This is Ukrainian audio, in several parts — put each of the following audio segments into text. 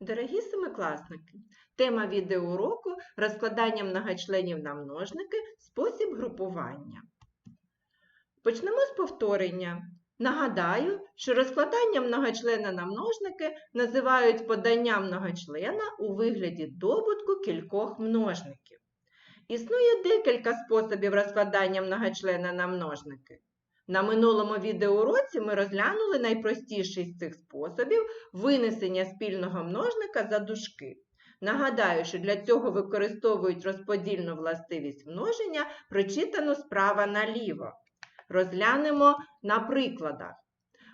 Дорогі семикласники, тема відеоуроку розкладання многочленів на множники, спосіб групування. Почнемо з повторення. Нагадаю, що розкладання многочлена на множники називають подання многочлена у вигляді добутку кількох множників. Існує декілька способів розкладання многочлена на множники. На минулому відеоуроці ми розглянули найпростіший з цих способів винесення спільного множника за дужки. Нагадаю, що для цього використовують розподільну властивість множення, прочитану справа наліво. Розглянемо на прикладах.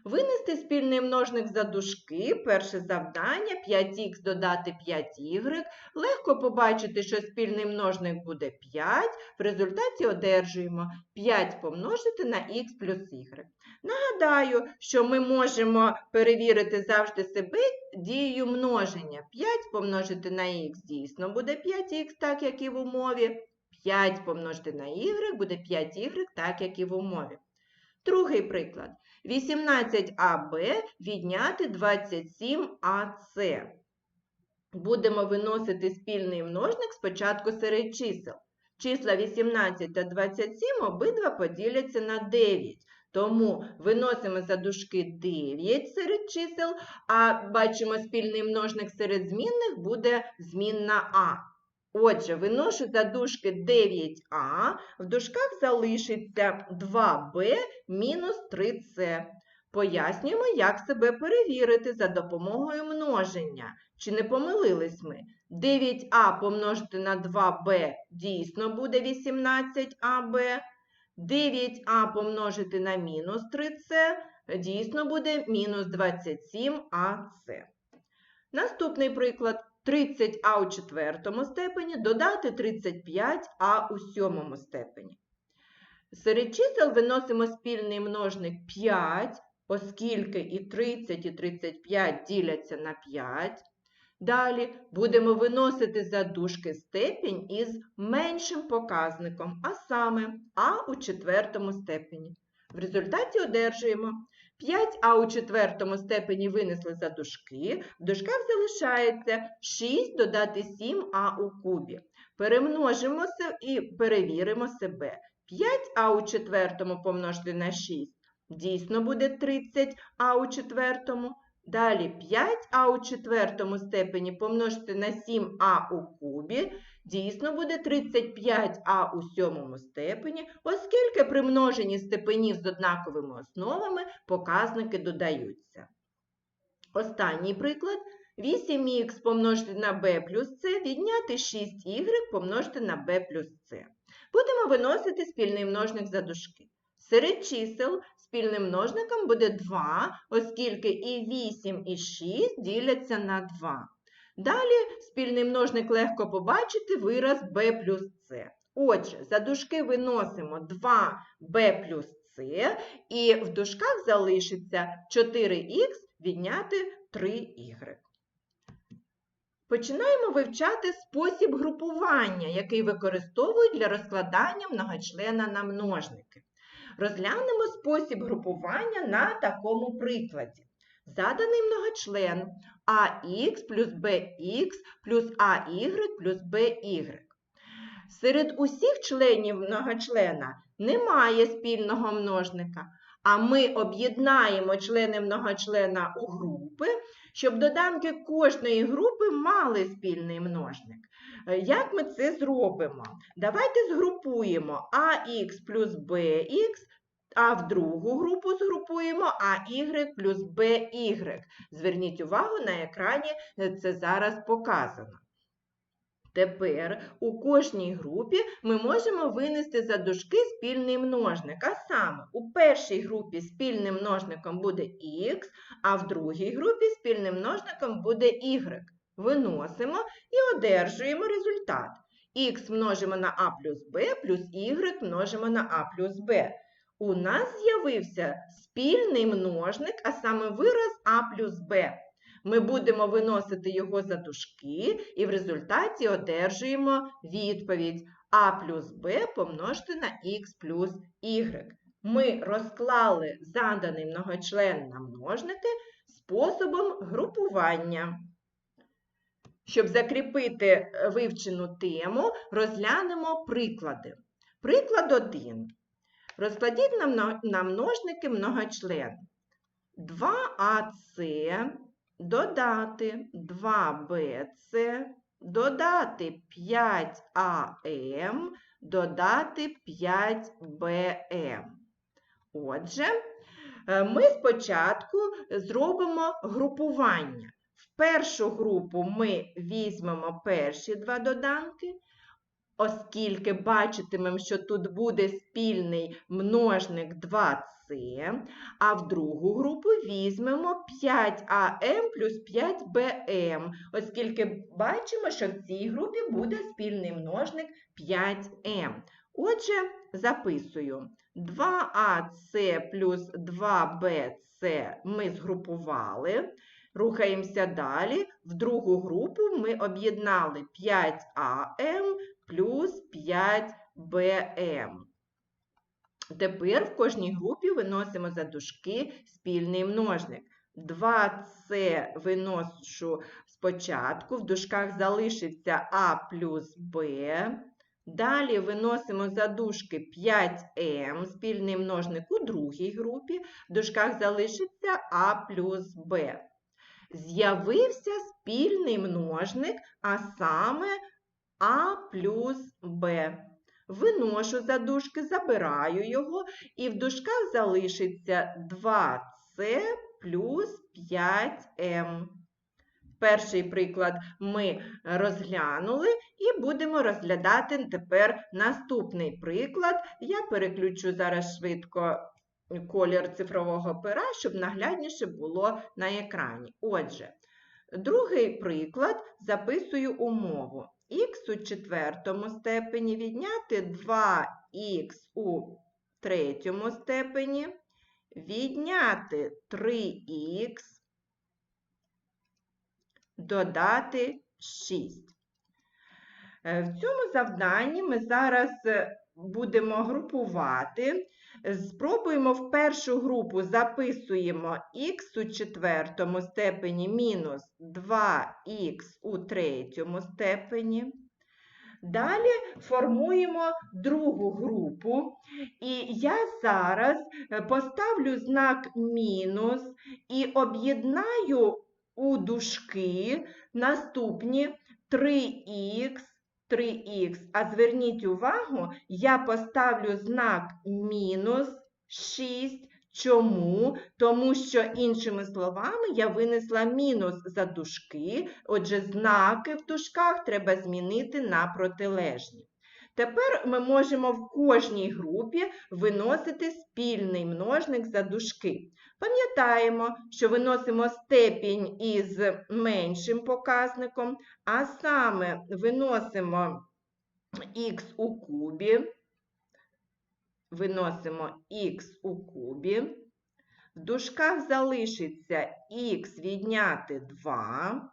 Винести спільний множник за дужки, перше завдання 5х додати 5y. Легко побачити, що спільний множник буде 5, в результаті одержуємо 5 помножити на х плюс y. Нагадаю, що ми можемо перевірити завжди себе дією множення. 5 помножити на х дійсно буде 5х, так як і в умові. 5 помножити на y буде 5y, так як і в умові. Другий приклад. 18аб відняти 27ac. Будемо виносити спільний множник спочатку серед чисел. Числа 18 та 27 обидва поділяться на 9. Тому виносимо за дужки 9 серед чисел, а бачимо спільний множник серед змінних буде змінна а. Отже, виношу за дужки 9а, в дужках залишиться 2b мінус 3c. Пояснюємо, як себе перевірити за допомогою множення. Чи не помилились ми? 9а помножити на 2b дійсно буде 18аб. 9а помножити на мінус 3c дійсно буде мінус 27ac. Наступний приклад. 30а у четвертому степені додати 35а у сьомому степені. Серед чисел виносимо спільний множник 5, оскільки і 30, і 35 діляться на 5. Далі будемо виносити за дужки степінь із меншим показником, а саме а у четвертому степені. В результаті одержуємо 5а у четвертому степені винесли за дужки, в дужках залишається 6 додати 7а у кубі. Перемножимо і перевіримо себе. 5а у четвертому помножити на 6 дійсно буде 30а у четвертому. Далі 5а у четвертому степені помножити на 7а у кубі, дійсно буде 35а у сьомому степені, оскільки при множенні степенів з однаковими основами показники додаються. Останній приклад. 8х помножити на b плюс c відняти 6y помножити на b плюс c. Будемо виносити спільний множник за дужки. Серед чисел спільним множником буде 2, оскільки і 8, і 6 діляться на 2. Далі спільний множник легко побачити вираз b плюс c. Отже, за дужки виносимо 2b плюс c, і в дужках залишиться 4х відняти 3y. Починаємо вивчати спосіб групування, який використовують для розкладання многочлена на множники. Розглянемо спосіб групування на такому прикладі. Заданий многочлен ax плюс bx плюс ay плюс by. Серед усіх членів многочлена немає спільного множника, а ми об'єднаємо члени многочлена у групи, щоб доданки кожної групи мали спільний множник. Як ми це зробимо? Давайте згрупуємо ax плюс bx, а в другу групу згрупуємо ay плюс by. Зверніть увагу, на екрані це зараз показано. Тепер у кожній групі ми можемо винести за дужки спільний множник. А саме, у першій групі спільним множником буде х, а в другій групі спільним множником буде y. Виносимо і одержуємо результат. х множимо на а плюс b плюс y множимо на а плюс b. У нас з'явився спільний множник, а саме вираз а плюс b. Ми будемо виносити його за дужки і в результаті одержуємо відповідь а плюс b помножити на х плюс y. Ми розклали заданий многочлен на множники способом групування. Щоб закріпити е, вивчену тему, розглянемо приклади. Приклад 1. Розкладіть на множники многочлен. 2АС додати 2БС, додати 5АМ, додати 5БМ. Отже, е, ми спочатку зробимо групування. В першу групу ми візьмемо перші два доданки, оскільки бачитимемо, що тут буде спільний множник 2c, а в другу групу візьмемо 5am плюс 5bm, оскільки бачимо, що в цій групі буде спільний множник 5m. Отже, записую 2ac плюс 2bc ми згрупували. Рухаємося далі. В другу групу ми об'єднали 5am плюс 5bm. Тепер в кожній групі виносимо за дужки спільний множник. 2c виношу спочатку, в дужках залишиться а плюс b. Далі виносимо за дужки 5m, спільний множник у другій групі, в дужках залишиться а плюс b. З'явився спільний множник, а саме а плюс b. Виношу за дужки, забираю його, і в дужках залишиться 2c плюс 5m. Перший приклад ми розглянули і будемо розглядати тепер наступний приклад. Я переключу зараз швидко колір цифрового пера, щоб наглядніше було на екрані. Отже, другий приклад записую умову. Х у четвертому степені відняти 2х у третьому степені, відняти 3х, додати 6. Е, В цьому завданні ми зараз е, будемо групувати. Спробуємо в першу групу записуємо х у четвертому степені мінус 2х у третьому степені. Далі формуємо другу групу, і я зараз е, поставлю знак мінус і об'єднаю у дужки наступні 3х, 3х. А зверніть увагу, я поставлю знак мінус 6. Чому? Тому що, іншими словами, я винесла мінус за дужки, отже, знаки в дужках треба змінити на протилежні. Тепер ми можемо в кожній групі виносити спільний множник за дужки. Пам'ятаємо, що виносимо степінь із меншим показником, а саме виносимо х у кубі, виносимо х у кубі. В дужках залишиться х відняти 2.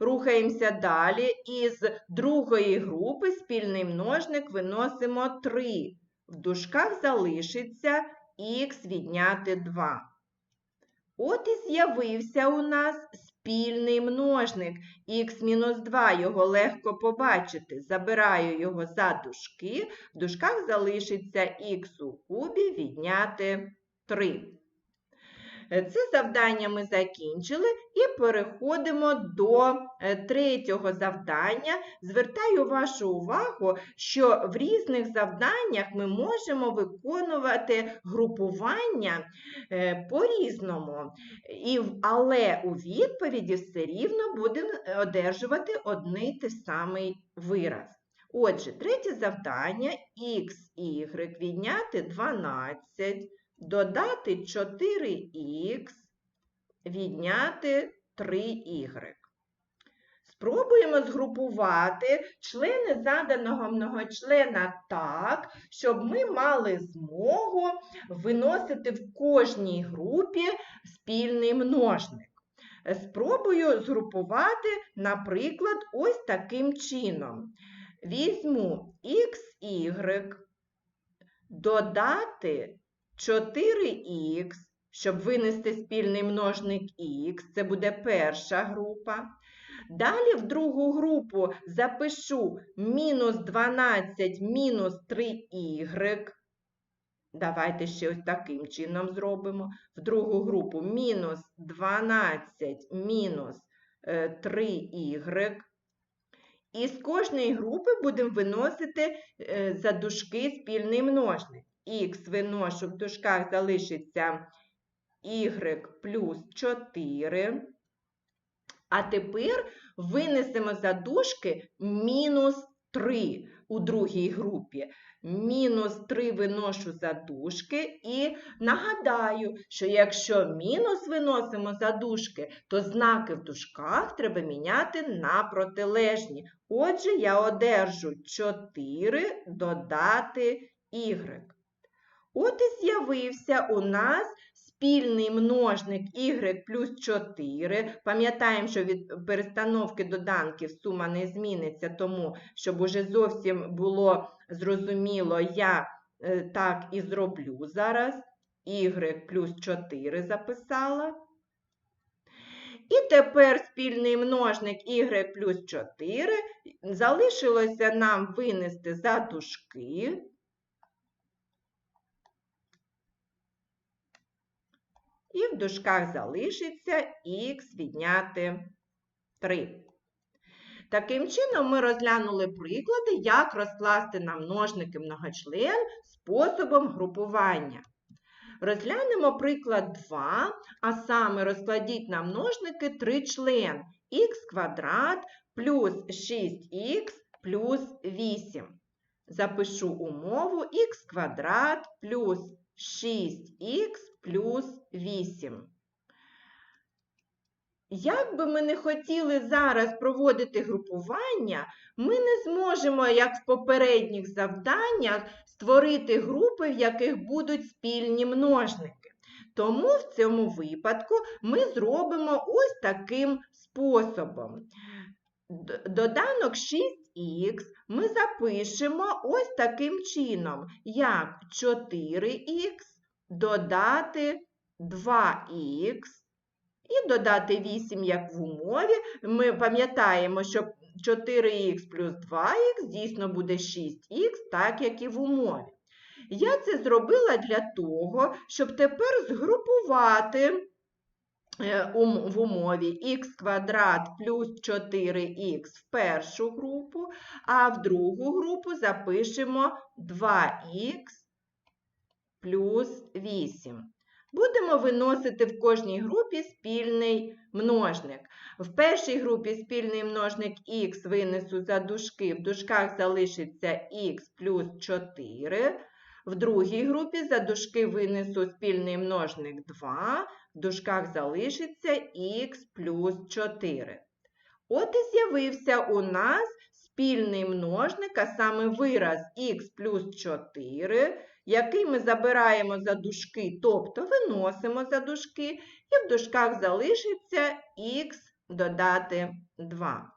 Рухаємося далі. Із другої групи спільний множник виносимо 3. В дужках залишиться х відняти 2. От і з'явився у нас спільний множник. х-2, його легко побачити. Забираю його за дужки. В дужках залишиться х у кубі відняти 3. Це завдання ми закінчили і переходимо до е, третього завдання. Звертаю вашу увагу, що в різних завданнях ми можемо виконувати групування е, по-різному, але у відповіді все рівно будемо е, одержувати одний той самий вираз. Отже, третє завдання х, відняти 12 додати 4х, відняти 3y. Спробуємо згрупувати члени заданого многочлена так, щоб ми мали змогу виносити в кожній групі спільний множник. Спробую згрупувати, наприклад, ось таким чином. Візьму xy, додати 4х, щоб винести спільний множник х, це буде перша група. Далі в другу групу запишу мінус 12 мінус 3y. Давайте ще ось таким чином зробимо. В другу групу мінус 12 мінус е, 3y. І з кожної групи будемо виносити е, за дужки спільний множник. Х виношу в дужках залишиться y плюс 4. А тепер винесемо за дужки мінус 3 у другій групі. Мінус 3 виношу за дужки і нагадаю, що якщо мінус виносимо за дужки, то знаки в дужках треба міняти на протилежні. Отже, я одержу 4 додати y. От і з'явився у нас спільний множник y плюс 4. Пам'ятаємо, що від перестановки доданків сума не зміниться, тому, щоб уже зовсім було зрозуміло, я е, так і зроблю зараз. y плюс 4 записала. І тепер спільний множник y плюс 4 залишилося нам винести за дужки. І в дужках залишиться х відняти 3. Таким чином, ми розглянули приклади, як розкласти на множники многочлен способом групування. Розглянемо приклад 2, а саме розкладіть на множники тричлен х квадрат плюс 6х плюс 8. Запишу умову х квадрат плюс 6х плюс 8. Як би ми не хотіли зараз проводити групування, ми не зможемо, як в попередніх завданнях, створити групи, в яких будуть спільні множники. Тому в цьому випадку ми зробимо ось таким способом. Доданок 6х ми запишемо ось таким чином, як 4х додати 2х і додати 8, як в умові. Ми пам'ятаємо, що 4х плюс 2х дійсно буде 6х, так як і в умові. Я це зробила для того, щоб тепер згрупувати в умові х квадрат плюс 4х в першу групу, а в другу групу запишемо 2х плюс 8. Будемо виносити в кожній групі спільний множник. В першій групі спільний множник х винесу за дужки, в дужках залишиться х плюс 4. В другій групі за дужки винесу спільний множник 2, в дужках залишиться х плюс 4. От і з'явився у нас спільний множник, а саме вираз х плюс 4, який ми забираємо за дужки, тобто виносимо за дужки, і в дужках залишиться х додати 2.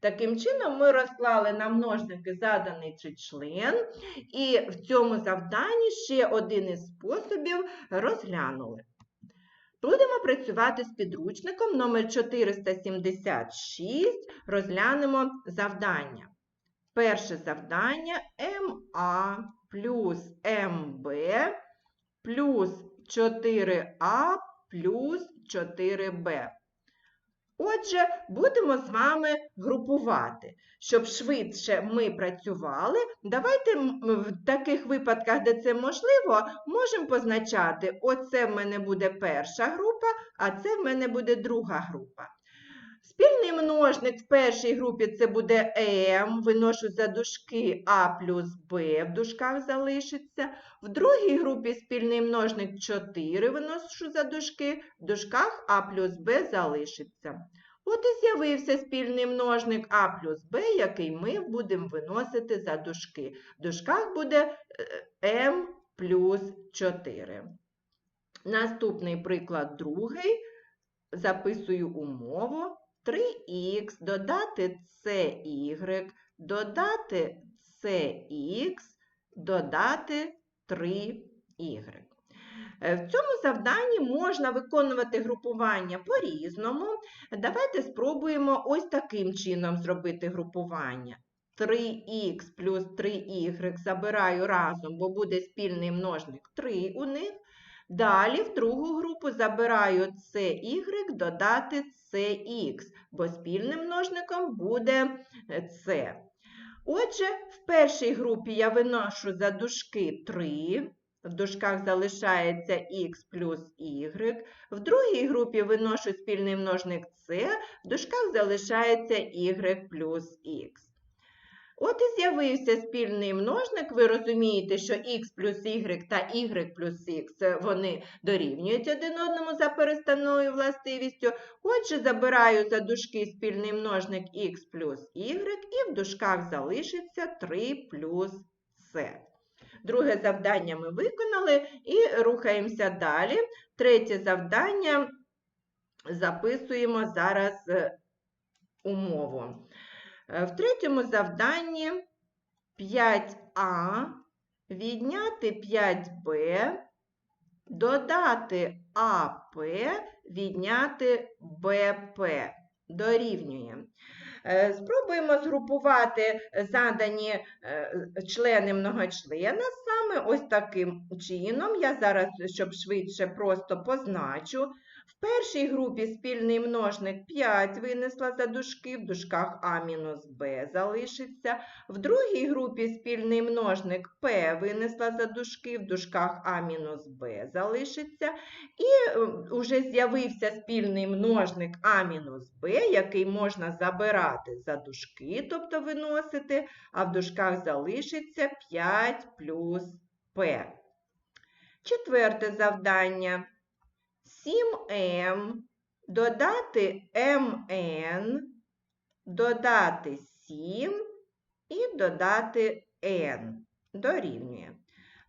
Таким чином, ми розклали на множники заданий член, і в цьому завданні ще один із способів розглянули. Будемо працювати з підручником номер 476, розглянемо завдання. Перше завдання МА плюс МБ плюс 4А плюс 4Б. Отже, будемо з вами групувати. Щоб швидше ми працювали, давайте в таких випадках, де це можливо, можемо позначати, оце в мене буде перша група, а це в мене буде друга група. Спільний множник в першій групі це буде М, виношу за дужки А плюс Б в дужках залишиться. В другій групі спільний множник 4 виношу за дужки, в дужках А плюс Б залишиться. От і з'явився спільний множник А плюс Б, який ми будемо виносити за дужки. В дужках буде е, М плюс 4. Наступний приклад другий. Записую умову. 3х додати CY, додати CX, додати 3y. Е, В цьому завданні можна виконувати групування по-різному. Давайте спробуємо ось таким чином зробити групування. 3х плюс 3y забираю разом, бо буде спільний множник 3 у них. Далі в другу групу забираю CY додати CX, бо спільним множником буде C. Отже, в першій групі я виношу за дужки 3, в дужках залишається х плюс y. В другій групі виношу спільний множник c, в дужках залишається y плюс x. От і з'явився спільний множник. Ви розумієте, що х плюс y та y плюс x вони дорівнюють один одному за переставною властивістю. Отже, забираю за дужки спільний множник х плюс y, і в дужках залишиться 3 плюс c. Друге завдання ми виконали і рухаємося далі. Третє завдання записуємо зараз е, умову. Е, В третьому завданні 5а відняти 5b, додати АП, відняти БП. Дорівнює. Е, Спробуємо згрупувати задані е, члени многочлена саме ось таким чином. Я зараз, щоб швидше просто позначу. В першій групі спільний множник 5 винесла за дужки, в дужках А мінус Б залишиться. В другій групі спільний множник П винесла за дужки, в дужках А мінус Б залишиться. І вже з'явився спільний множник А мінус Б, який можна забирати за дужки, тобто виносити, а в дужках залишиться 5 плюс П. Четверте завдання. 7m додати mn, додати 7 і додати n дорівнює.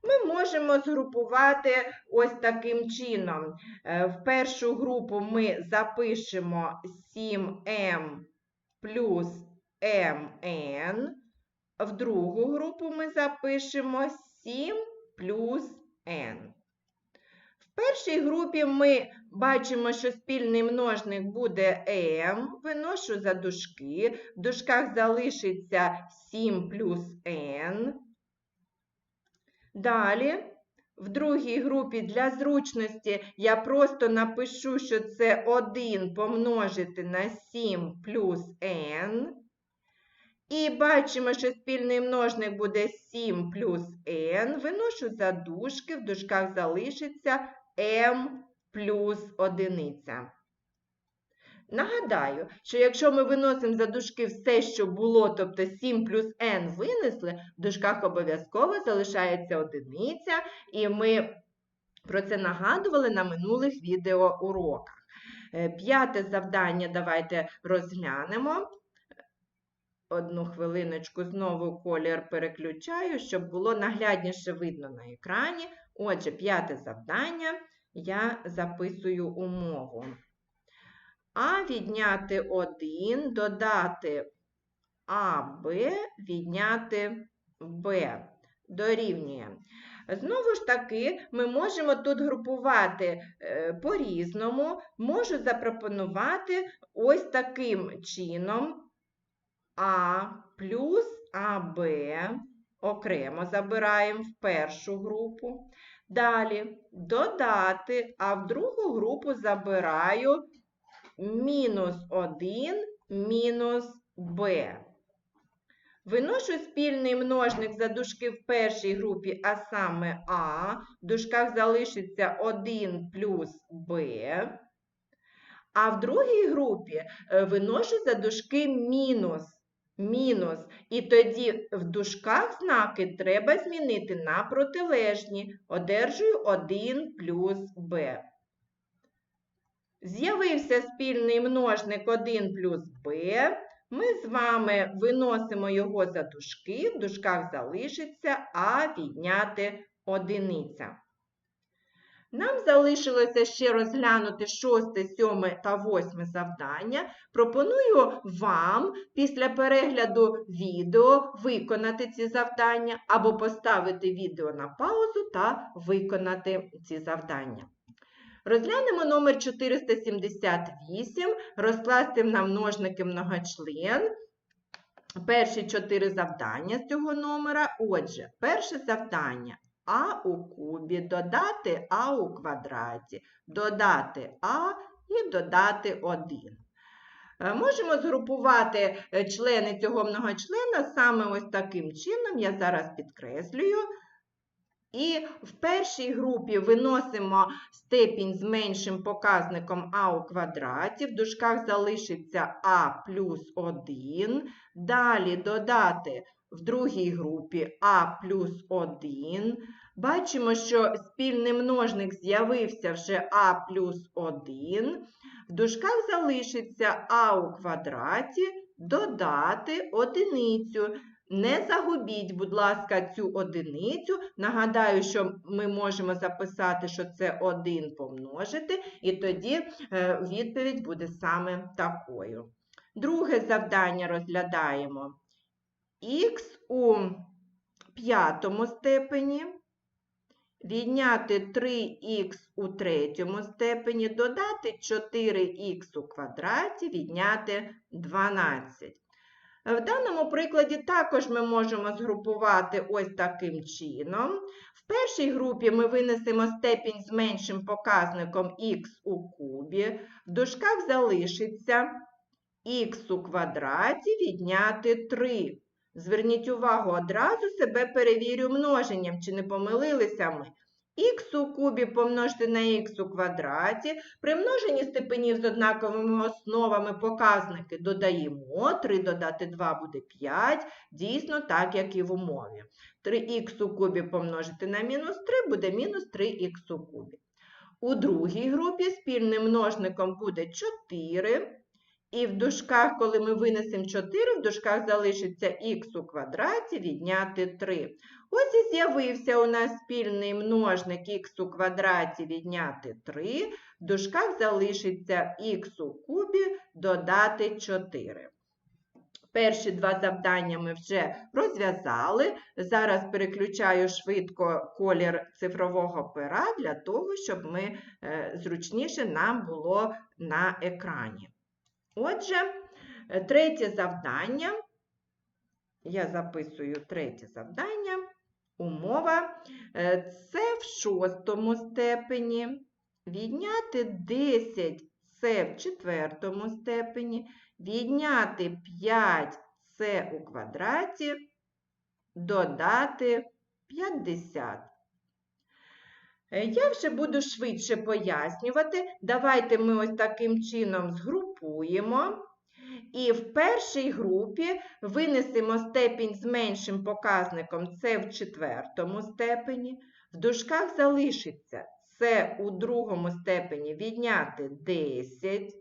Ми можемо згрупувати ось таким чином. Е, В першу групу ми запишемо 7m плюс mn, в другу групу ми запишемо 7 плюс n. Першій групі ми бачимо, що спільний множник буде m, виношу за дужки, в дужках залишиться 7 плюс n. Далі, в другій групі для зручності я просто напишу, що це 1 помножити на 7 плюс n. І бачимо, що спільний множник буде 7 плюс n. Виношу за дужки, в дужках залишиться m плюс одиниця. Нагадаю, що якщо ми виносимо за дужки все, що було, тобто 7 плюс n винесли, в дужках обов'язково залишається одиниця, і ми про це нагадували на минулих відеоуроках. Е, П'яте завдання давайте розглянемо. Одну хвилиночку знову колір переключаю, щоб було наглядніше видно на екрані. Отже, п'яте завдання я записую умову. А відняти 1, додати АБ, відняти Б. Дорівнює. Знову ж таки, ми можемо тут групувати е, по-різному. Можу запропонувати ось таким чином. А плюс АБ окремо забираємо в першу групу. Далі додати, а в другу групу забираю мінус 1 мінус b. Виношу спільний множник за дужки в першій групі, а саме А. В дужках залишиться 1 плюс b. А в другій групі е, виношу за дужки мінус. Мінус. І тоді в дужках знаки треба змінити на протилежні. Одержую 1 плюс b. З'явився спільний множник 1 плюс b. Ми з вами виносимо його за дужки, в дужках залишиться, а відняти одиниця. Нам залишилося ще розглянути шосте, сьоме та восьме завдання. Пропоную вам після перегляду відео виконати ці завдання або поставити відео на паузу та виконати ці завдання. Розглянемо номер 478, розкласти на множники многочлен. Перші чотири завдання з цього номера. Отже, перше завдання а у кубі, додати а у квадраті, додати а і додати 1. Е, Можемо згрупувати е, члени цього многочлена саме ось таким чином, я зараз підкреслюю. І в першій групі виносимо степінь з меншим показником а у квадраті, в дужках залишиться а плюс 1. Далі додати в другій групі а плюс 1. Бачимо, що спільний множник з'явився вже а плюс 1. В дужках залишиться а у квадраті, додати одиницю. Не загубіть, будь ласка, цю одиницю. Нагадаю, що ми можемо записати, що це 1 помножити, і тоді е, відповідь буде саме такою. Друге завдання розглядаємо. Х у п'ятому степені, відняти 3х у третьому степені, додати 4х у квадраті, відняти 12. В даному прикладі також ми можемо згрупувати ось таким чином. В першій групі ми винесемо степінь з меншим показником х у кубі. В дужках залишиться х у квадраті відняти 3. Зверніть увагу, одразу себе перевірю множенням, чи не помилилися ми. Х у кубі помножити на х у квадраті. При множенні степенів з однаковими основами показники додаємо. 3 додати 2 буде 5. Дійсно, так, як і в умові. 3х у кубі помножити на мінус 3 буде мінус 3х у кубі. У другій групі спільним множником буде 4. І в дужках, коли ми винесемо 4, в дужках залишиться х у квадраті відняти 3. Ось і з'явився у нас спільний множник х у квадраті відняти 3. В дужках залишиться х у кубі додати 4. Перші два завдання ми вже розв'язали. Зараз переключаю швидко колір цифрового пера для того, щоб ми е, зручніше нам було на екрані. Отже, е, третє завдання. Я записую третє завдання. Умова. Е, Це в шостому степені. Відняти 10 це в четвертому степені. Відняти 5 це у квадраті. Додати 50. Е, Я вже буду швидше пояснювати. Давайте ми ось таким чином згрупуємо. І в першій групі винесемо степінь з меншим показником це в четвертому степені. В дужках залишиться це у другому степені відняти 10.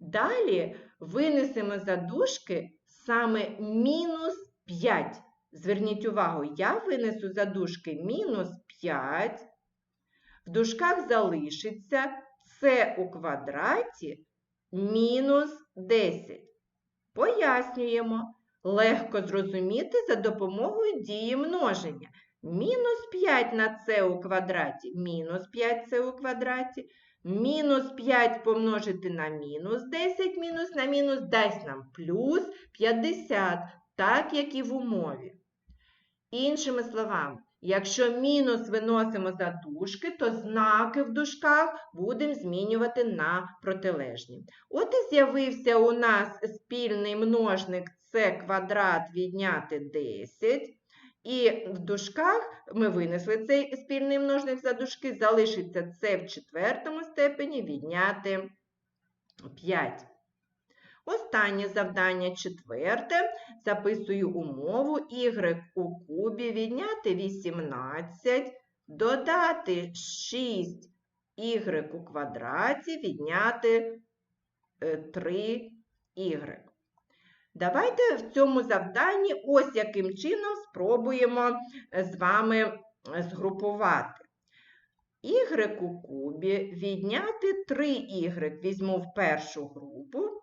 Далі винесемо за дужки саме мінус 5. Зверніть увагу, я винесу за дужки мінус 5. В дужках залишиться це у квадраті мінус 10. Пояснюємо. Легко зрозуміти за допомогою дії множення. Мінус 5 на це у квадраті, мінус 5 це у квадраті. Мінус 5 помножити на мінус 10, мінус на мінус дасть нам плюс 50, так як і в умові. Іншими словами, якщо мінус виносимо за дужки, то знаки в дужках будемо змінювати на протилежні. От і з'явився у нас спільний множник це квадрат відняти 10. І в дужках ми винесли цей спільний множник за дужки, залишиться це в четвертому степені відняти 5. Останнє завдання четверте. Записую умову y у кубі відняти 18, додати 6y у квадраті відняти 3y. Давайте в цьому завданні ось яким чином спробуємо з вами згрупувати. y у кубі відняти 3y візьму в першу групу.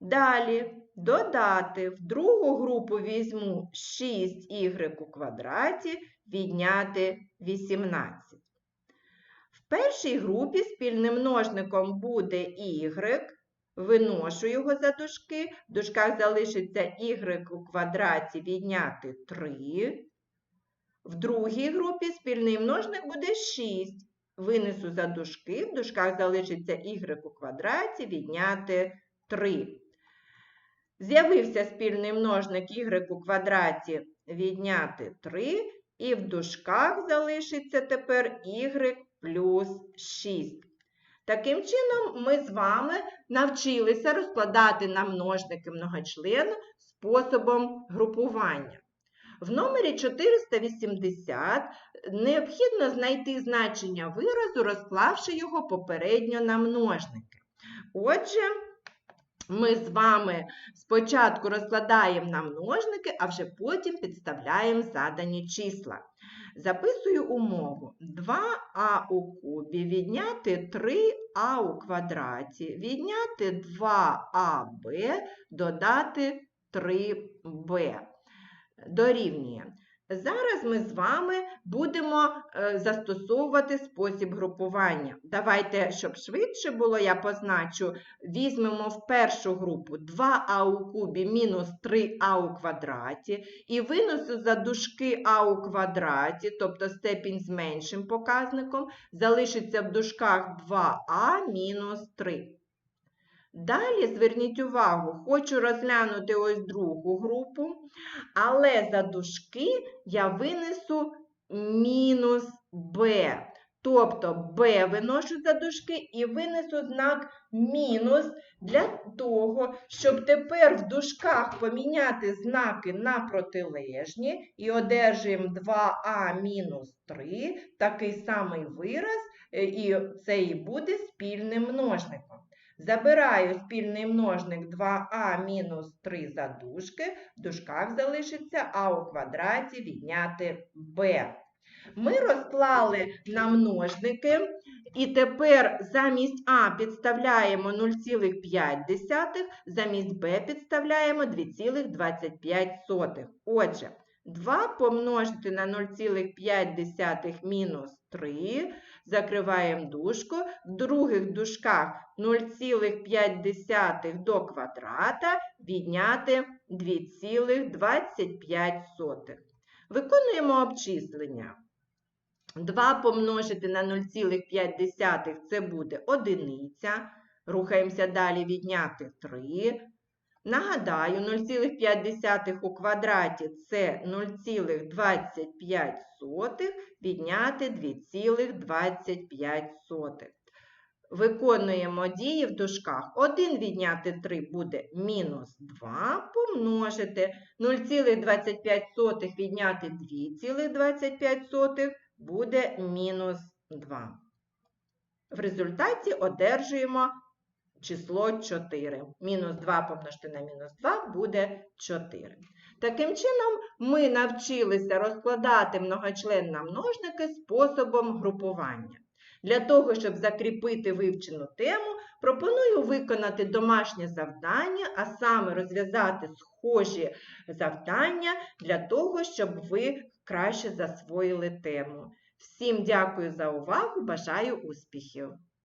Далі додати в другу групу візьму 6y у квадраті відняти 18. В першій групі спільним множником буде y, виношу його за дужки, в дужках залишиться у квадраті відняти 3. В другій групі спільний множник буде 6. Винесу за дужки, в дужках залишиться у квадраті відняти 3. З'явився спільний множник y у квадраті відняти 3, і в дужках залишиться тепер y плюс 6. Таким чином, ми з вами навчилися розкладати на множники многочлен способом групування. В номері 480 необхідно знайти значення виразу, розклавши його попередньо на множники. Отже, ми з вами спочатку розкладаємо на множники, а вже потім підставляємо задані числа. Записую умову. 2а у кубі відняти 3а у квадраті, відняти 2аб, додати 3b. Дорівнює. Зараз ми з вами будемо е, застосовувати спосіб групування. Давайте, щоб швидше було, я позначу, візьмемо в першу групу 2а у кубі мінус 3а у квадраті і винесу за дужки а у квадраті, тобто степінь з меншим показником, залишиться в дужках 2а мінус 3. Далі зверніть увагу, хочу розглянути ось другу групу, але за дужки я винесу мінус b. Тобто b виношу за дужки і винесу знак мінус для того, щоб тепер в дужках поміняти знаки на протилежні і одержуємо 2а мінус 3, такий самий вираз, е, і це і буде спільним множником. Забираю спільний множник 2а мінус 3 за дужки, в дужках залишиться а у квадраті відняти b. Ми розклали на множники, і тепер замість А підставляємо 0,5, замість Б підставляємо 2,25. Отже, 2 помножити на 0,5 мінус 3, закриваємо дужку, в других дужках 0,5 до квадрата відняти 2,25. Виконуємо обчислення. 2 помножити на 0,5 це буде одиниця. Рухаємося далі відняти 3. Нагадаю, 0,5 у квадраті це 0,25 відняти 2,25. Виконуємо дії в дужках. 1 відняти 3 буде мінус 2 помножити 0,25 відняти 2,25 буде мінус 2. В результаті одержуємо число 4. Мінус 2 помножити на мінус 2 буде 4. Таким чином, ми навчилися розкладати многочлен на множники способом групування. Для того, щоб закріпити вивчену тему, пропоную виконати домашнє завдання, а саме розв'язати схожі завдання для того, щоб ви краще засвоїли тему. Всім дякую за увагу! Бажаю успіхів!